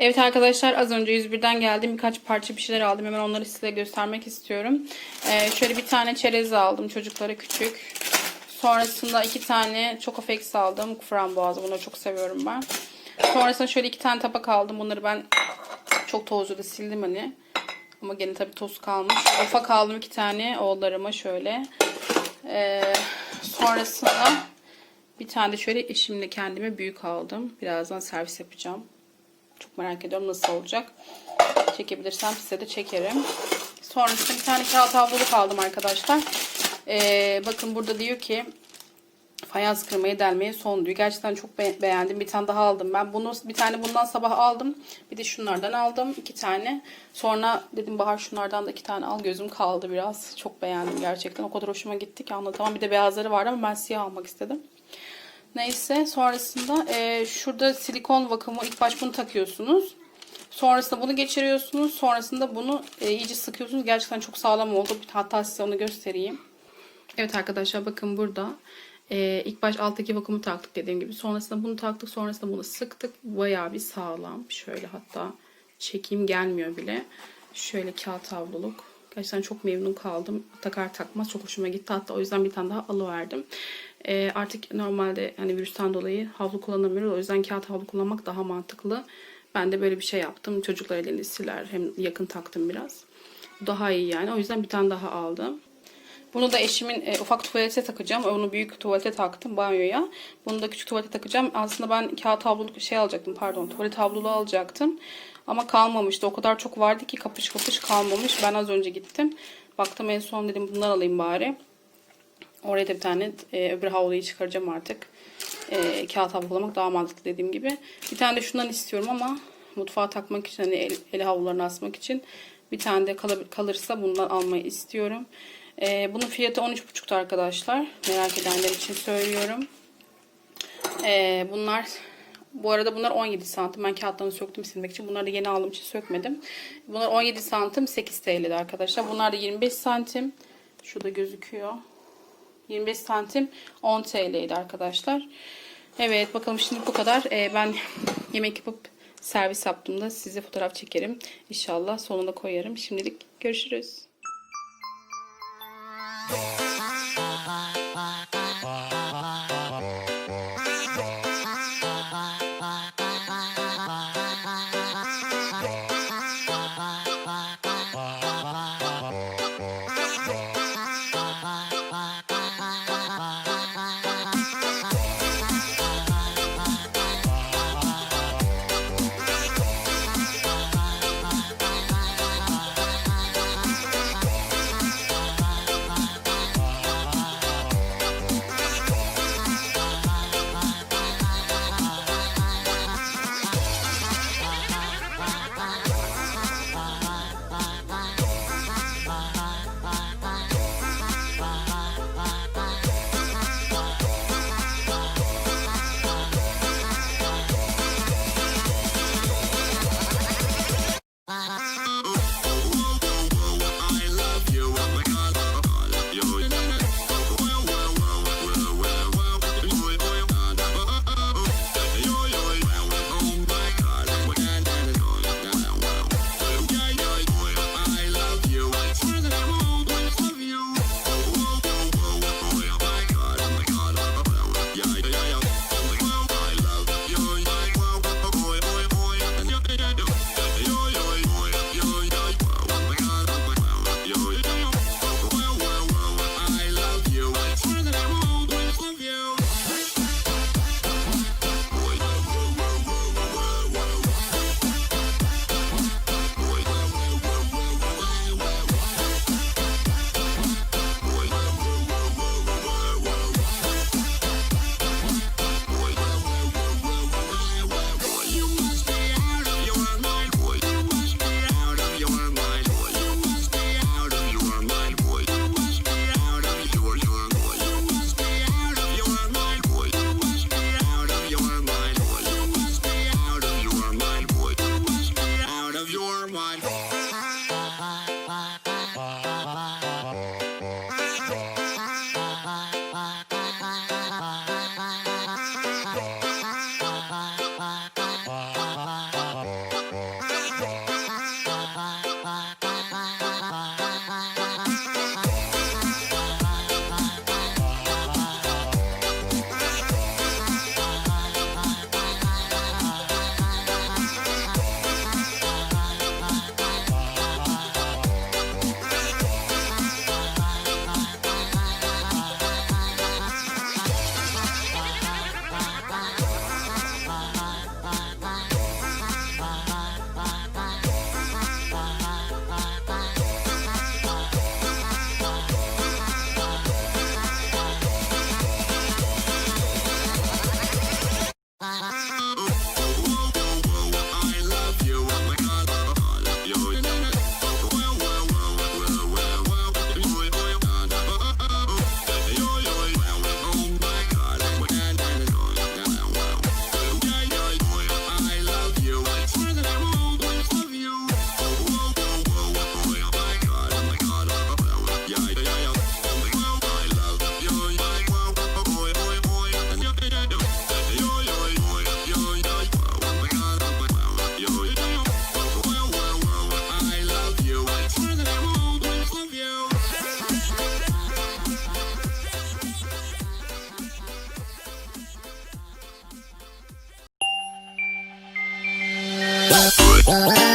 Evet arkadaşlar az önce 101'den geldim. Birkaç parça bir şeyler aldım. Hemen onları size göstermek istiyorum. Ee, şöyle bir tane çerez aldım çocuklara küçük. Sonrasında iki tane Chocofix aldım. Frambuazlı. Bunları çok seviyorum ben. Sonrasında şöyle iki tane tabak aldım. Bunları ben çok tozlu da sildim hani. Ama gene tabii toz kalmış. Ufak aldım iki tane oğullarıma şöyle. Ee, sonrasında bir tane de şöyle eşimle kendime büyük aldım. Birazdan servis yapacağım. Çok merak ediyorum nasıl olacak. Çekebilirsem size de çekerim. Sonrasında bir tane kağıt havluluk aldım arkadaşlar. Ee, bakın burada diyor ki fayans kırmayı delmeye son diyor. Gerçekten çok be- beğendim. Bir tane daha aldım ben. Bunu bir tane bundan sabah aldım. Bir de şunlardan aldım. iki tane. Sonra dedim Bahar şunlardan da iki tane al. Gözüm kaldı biraz. Çok beğendim gerçekten. O kadar hoşuma gitti ki anlatamam. Bir de beyazları vardı ama ben siyah almak istedim. Neyse sonrasında e, şurada silikon vakumu ilk baş bunu takıyorsunuz. Sonrasında bunu geçiriyorsunuz. Sonrasında bunu e, iyice sıkıyorsunuz. Gerçekten çok sağlam oldu. Hatta size onu göstereyim. Evet arkadaşlar bakın burada. Ee, ilk baş alttaki vakumu taktık dediğim gibi. Sonrasında bunu taktık. Sonrasında bunu sıktık. Bayağı bir sağlam. Şöyle hatta çekeyim gelmiyor bile. Şöyle kağıt havluluk. Gerçekten çok memnun kaldım. Takar takmaz çok hoşuma gitti. Hatta o yüzden bir tane daha alıverdim. Ee, artık normalde hani virüsten dolayı havlu kullanamıyoruz. O yüzden kağıt havlu kullanmak daha mantıklı. Ben de böyle bir şey yaptım. Çocuklar elini siler. Hem yakın taktım biraz. Daha iyi yani. O yüzden bir tane daha aldım. Bunu da eşimin e, ufak tuvalete takacağım. Onu büyük tuvalete taktım banyoya. Bunu da küçük tuvalete takacağım. Aslında ben kağıt havluluk şey alacaktım pardon. Tuvalet havluluğu alacaktım. Ama kalmamıştı. O kadar çok vardı ki kapış kapış kalmamış. Ben az önce gittim. Baktım en son dedim bundan alayım bari. Oraya da bir tane e, öbür havluyu çıkaracağım artık. E, kağıt havlulamak daha mantıklı dediğim gibi. Bir tane de şundan istiyorum ama mutfağa takmak için hani el, el havlularını asmak için bir tane de kal kalırsa bundan almayı istiyorum. E, bunun fiyatı 13,5'tu arkadaşlar. Merak edenler için söylüyorum. E, bunlar bu arada bunlar 17 santim. Ben kağıtlarını söktüm silmek için. Bunları da yeni aldığım için sökmedim. Bunlar 17 santim 8 TL'di arkadaşlar. Bunlar da 25 santim. Şurada gözüküyor. 25 santim 10 TL'ydi arkadaşlar. Evet bakalım şimdi bu kadar. Ee, ben yemek yapıp servis yaptığımda size fotoğraf çekerim. İnşallah sonuna koyarım. Şimdilik görüşürüz. Oh, oh, oh.